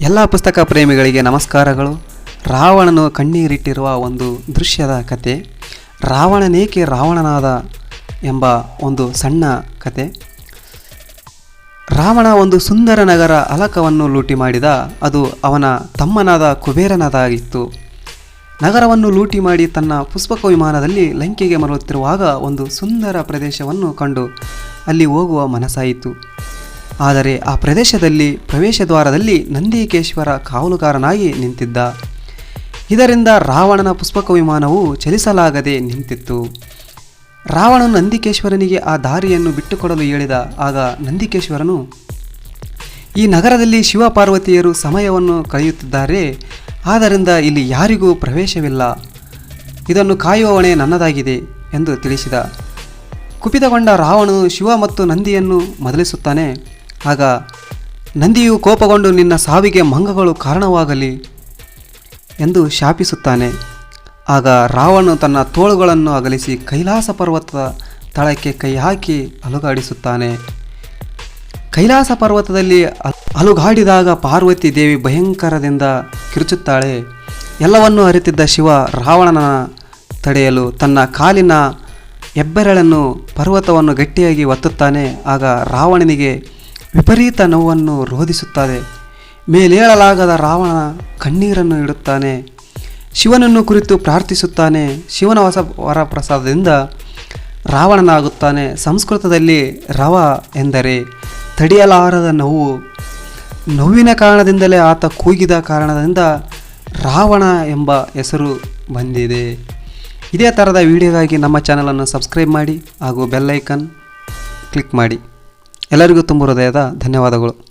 ಎಲ್ಲ ಪುಸ್ತಕ ಪ್ರೇಮಿಗಳಿಗೆ ನಮಸ್ಕಾರಗಳು. ರಾವಣನು ಕಣ್ಣೀರಿಟ್ಟಿರುವ ಒಂದು ದೃಶ್ಯದ ಕತೆ, ರಾವಣನೇಕೆ ರಾವಣನಾದ ಎಂಬ ಒಂದು ಸಣ್ಣ ಕತೆ. ರಾವಣ ಒಂದು ಸುಂದರ ನಗರ ಅಲಕವನ್ನು ಲೂಟಿ ಮಾಡಿದ, ಅದು ಅವನ ತಮ್ಮನಾದ ಕುಬೇರನದಾಗಿತ್ತು. ನಗರವನ್ನು ಲೂಟಿ ಮಾಡಿ ತನ್ನ ಪುಷ್ಪಕ ವಿಮಾನದಲ್ಲಿ ಲಂಕೆಗೆ ಮರಳುತ್ತಿರುವಾಗ ಒಂದು ಸುಂದರ ಪ್ರದೇಶವನ್ನು ಕಂಡು ಅಲ್ಲಿ ಹೋಗುವ ಮನಸ್ಸಾಯಿತು. ಆದರೆ ಆ ಪ್ರದೇಶದಲ್ಲಿ, ಪ್ರವೇಶ ದ್ವಾರದಲ್ಲಿ ನಂದಿಕೇಶ್ವರ ಕಾವಲುಗಾರನಾಗಿ ನಿಂತಿದ್ದ. ಇದರಿಂದ ರಾವಣನ ಪುಷ್ಪಕ ವಿಮಾನವು ಚಲಿಸಲಾಗದೆ ನಿಂತಿತ್ತು. ರಾವಣನು ನಂದಿಕೇಶ್ವರನಿಗೆ ಆ ದಾರಿಯನ್ನು ಬಿಟ್ಟುಕೊಡಲು ಹೇಳಿದ, ಆಗ ನಂದಿಕೇಶ್ವರನು, ಈ ನಗರದಲ್ಲಿ ಶಿವಪಾರ್ವತಿಯರು ಸಮಯವನ್ನು ಕಳೆಯುತ್ತಿದ್ದಾರೆ, ಆದ್ದರಿಂದ ಇಲ್ಲಿ ಯಾರಿಗೂ ಪ್ರವೇಶವಿಲ್ಲ. ಇದನ್ನು ಕಾಯುವ ನನ್ನದಾಗಿದೆ ಎಂದು ತಿಳಿಸಿದ. ಕುಪಿತಗೊಂಡ ರಾವಣನು ಶಿವ ಮತ್ತು ನಂದಿಯನ್ನು ಮೊದಲಿಸುತ್ತಾನೆ. ಆಗ ನಂದಿಯು ಕೋಪಗೊಂಡು ನಿನ್ನ ಸಾವಿಗೆ ಮಂಗಗಳು ಕಾರಣವಾಗಲಿ ಎಂದು ಶಾಪಿಸುತ್ತಾನೆ. ಆಗ ರಾವಣನು ತನ್ನ ತೋಳುಗಳನ್ನು ಅಗಲಿಸಿ ಕೈಲಾಸ ಪರ್ವತದ ತಳಕ್ಕೆ ಕೈ ಹಾಕಿ ಅಲುಗಾಡಿಸುತ್ತಾನೆ. ಕೈಲಾಸ ಪರ್ವತದಲ್ಲಿ ಅಲುಗಾಡಿದಾಗ ಪಾರ್ವತಿ ದೇವಿ ಭಯಂಕರದಿಂದ ಕಿರುಚುತ್ತಾಳೆ. ಎಲ್ಲವನ್ನೂ ಅರಿತಿದ್ದ ಶಿವ ರಾವಣನ ತಡೆಯಲು ತನ್ನ ಕಾಲಿನ ಹೆಬ್ಬೆರಳನ್ನು ಪರ್ವತವನ್ನು ಗಟ್ಟಿಯಾಗಿ ಒತ್ತುತ್ತಾನೆ. ಆಗ ರಾವಣನಿಗೆ ವಿಪರೀತ ನೋವನ್ನು ರೋಧಿಸುತ್ತದೆ. ಮೇಲೇಳಲಾಗದ ರಾವಣ ಕಣ್ಣೀರನ್ನು ಇಡುತ್ತಾನೆ. ಶಿವನನ್ನು ಕುರಿತು ಪ್ರಾರ್ಥಿಸುತ್ತಾನೆ. ಶಿವನ ಹೊಸ ವರಪ್ರಸಾದದಿಂದ ರಾವಣನಾಗುತ್ತಾನೆ. ಸಂಸ್ಕೃತದಲ್ಲಿ ರವ ಎಂದರೆ ತಡೆಯಲಾರದ ನೋವು. ನೋವಿನ ಕಾರಣದಿಂದಲೇ ಆತ ಕೂಗಿದ ಕಾರಣದಿಂದ ರಾವಣ ಎಂಬ ಹೆಸರು ಬಂದಿದೆ. ಇದೇ ಥರದ ವಿಡಿಯೋಗಾಗಿ ನಮ್ಮ ಚಾನಲನ್ನು ಸಬ್ಸ್ಕ್ರೈಬ್ ಮಾಡಿ ಹಾಗೂ ಬೆಲ್ಲೈಕನ್ ಕ್ಲಿಕ್ ಮಾಡಿ. ಎಲ್ಲರಿಗೂ ತುಂಬ ಹೃದಯದ ಧನ್ಯವಾದಗಳು.